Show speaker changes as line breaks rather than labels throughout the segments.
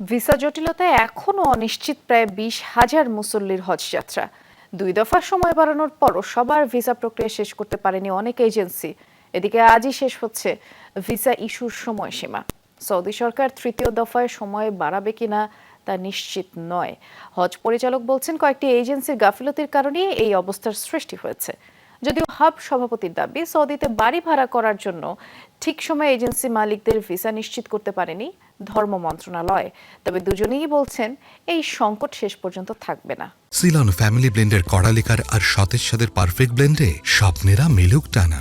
Visa জটিলতায় এখনও অনিশ্চিত প্রায় বিশ হাজার মুসল্লির হজ যাত্রা। দুই দফা সময় বাড়ানোর পরও সবার ভিসা প্রক্রিয়া শেষ করতে পারেনি অনেক এজেন্সি। এদিকে আজই শেষ হচ্ছে ভিসা ইস্যুর সময়সীমা। সৌদি সরকার তৃতীয় দফায় সময় বাড়াবে কিনা তা নিশ্চিত নয়। হজ পরিচালক বলছেন, কয়েকটি এজেন্সির গাফিলতির কারণে এই অবস্থার সৃষ্টি হয়েছে। যদিও হাব সভাপতির দাবি, সৌদিতে বাড়ি ভাড়া করার জন্য ঠিক সময়ে এজেন্সি মালিকদের ভিসা নিশ্চিত করতে পারেনি। ধর্ম মন্ত্রণালয়। তবে দুজনেই বলছেন এই সংকট শেষ পর্যন্ত থাকবে না।
সিলন ফ্যামিলি ব্লেন্ডের কড়ালিকার আর সতেজ সাদের পারফেক্ট ব্লেন্ডে স্বপ্নেরা মিলুক টানা।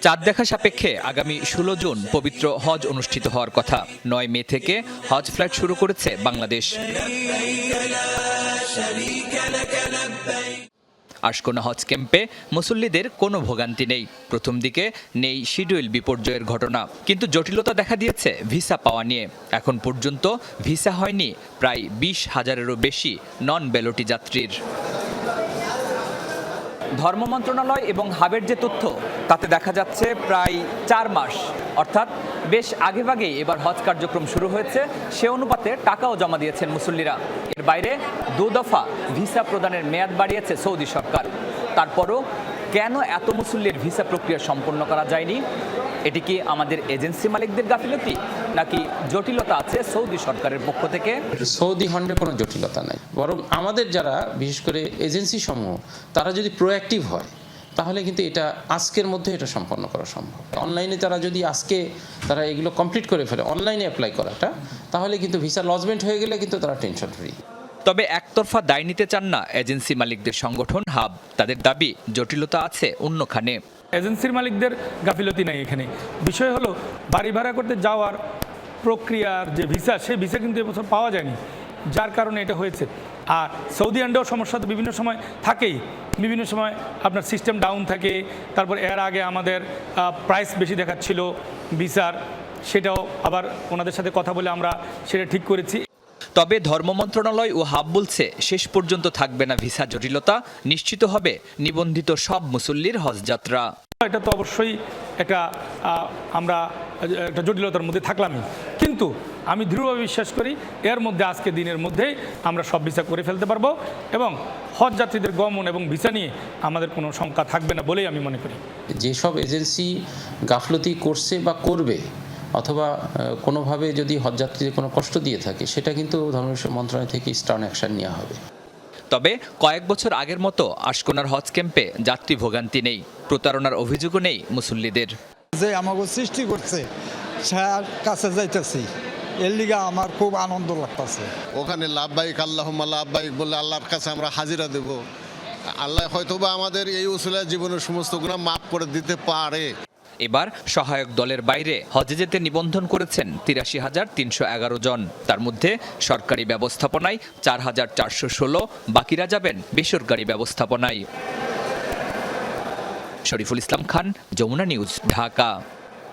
চাঁদ দেখা সাপেক্ষে আগামী ষোলো জুন পবিত্র হজ অনুষ্ঠিত হওয়ার কথা। নয় মে থেকে হজ ফ্লাইট শুরু করেছে বাংলাদেশ। আশকোনা হজ ক্যাম্পে মুসল্লিদের কোনো ভোগান্তি নেই। প্রথম দিকে নেই শিডিউল বিপর্যয়ের ঘটনা, কিন্তু জটিলতা দেখা দিয়েছে ভিসা পাওয়া নিয়ে। এখন পর্যন্ত ভিসা হয়নি, প্রায় বিশ হাজারেরও বেশি নন বেলটি যাত্রীর। ধর্ম মন্ত্রণালয় এবং হাবের যে তথ্য তাতে দেখা যাচ্ছে প্রায় চার মাস। অর্থাৎ বেশ আগেভাগেই এবার হজ কার্যক্রম শুরু হয়েছে। সে অনুপাতে টাকাও জমা দিয়েছেন মুসল্লিরা। এর বাইরে দু দফা ভিসা প্রদানের মেয়াদ বাড়িয়েছে সৌদি সরকার। তারপরও কেন এত মুসল্লির ভিসা প্রক্রিয়া সম্পন্ন করা যায়নি? এটি কি আমাদের এজেন্সি মালিকদের গাফিলতি? নাকি জটিলতা আছে সৌদি সরকারের পক্ষ থেকে?
সৌদি হন্ডে কোনো জটিলতা নাই। বরং আমাদের যারা, বিশেষ করে এজেন্সি সমূহ তারা যদি প্রোঅ্যাক্টিভ হয় তাহলে কিন্তু এটা আজকের মধ্যে এটা সম্পন্ন করা সম্ভব। অনলাইনে তারা যদি আজকে তারা এগুলো কমপ্লিট করে ফেলে অনলাইনে অ্যাপ্লাই করাটা তাহলে কিন্তু ভিসা লজমেন্ট হয়ে গেলে কিন্তু তারা টেনশন ফ্রি
তবে একতরফা দায় নিতে চান না এজেন্সি মালিকদের সংগঠন হাব। তাদের দাবি জটিলতা আছে অন্যখানে।
এজেন্সির মালিকদের গাফিলতি নাই এখানে। বিষয় হলো বাড়ি ভাড়া করতে যাওয়ার প্রক্রিয়ার যে ভিসা সেই ভিসা কিন্তু এবছর পাওয়া যায়নি। যার কারণে এটা হয়েছে। আর সৌদি আন্ডেও সমস্যা তো বিভিন্ন সময় থাকেই। বিভিন্ন সময় আপনার সিস্টেম ডাউন থাকে। তারপর এর আগে আমাদের প্রাইস বেশি দেখাচ্ছিল ভিসার। সেটাও আবার ওনাদের সাথে কথা বলে আমরা সেটা ঠিক করেছি।
তবে ধর্ম মন্ত্রণালয় ও হাব বলছে, শেষ পর্যন্ত থাকবে না ভিসা জটিলতা। নিশ্চিত হবে নিবন্ধিত সব মুসল্লির হজ যাত্রা।
এটা তো অবশ্যই একটা আমরা একটা জটিলতার মধ্যে থাকলামই। কিন্তু আমি দৃঢ়ভাবে বিশ্বাস করি এর মধ্যে আজকে দিনের মধ্যেই আমরা সব ভিসা করে ফেলতে পারব এবং হজ যাত্রীদের গমন এবং ভিসা নিয়ে আমাদের কোনো শঙ্কা থাকবে না বলেই আমি মনে করি।
যেসব এজেন্সি গাফলতি করছে বা করবে অথবা কোনোভাবে যদি হজযাত্রীদের কোনো কষ্ট দিয়ে থাকে সেটা কিন্তু ধর্ম মন্ত্রণালয় থেকে স্টার্ন অ্যাকশন নেওয়া হবে।
তবে কয়েক বছর আগের মতো আশকোনার হজ ক্যাম্পে যাত্রী ভোগান্তি নেই। প্রতারণার অভিযোগও নেই মুসল্লিদের।
যে আমাকে সৃষ্টি করছে তার কাছে যাইতেছি। এর লিগা আমার খুব আনন্দ লাগতেছে।
ওখানে লাভবাহিক আল্লাহ লাভবাহিক বলে আল্লাহর কাছে আমরা হাজিরা দেব। আল্লাহ হয়তোবা আমাদের এই উসুলা জীবনের সমস্ত গুণা মাফ করে দিতে পারে।
এবার সহায়ক দলের বাইরে হজে যেতে নিবন্ধন করেছেন তিরাশি হাজার তিনশো এগারো জন। তার মধ্যে সরকারি ব্যবস্থাপনায় চার হাজার চারশো ষোলো বাকিরা যাবেন বেসরকারি ব্যবস্থাপনায়। শরীফুল ইসলাম খান যমুনা নিউজ ঢাকা।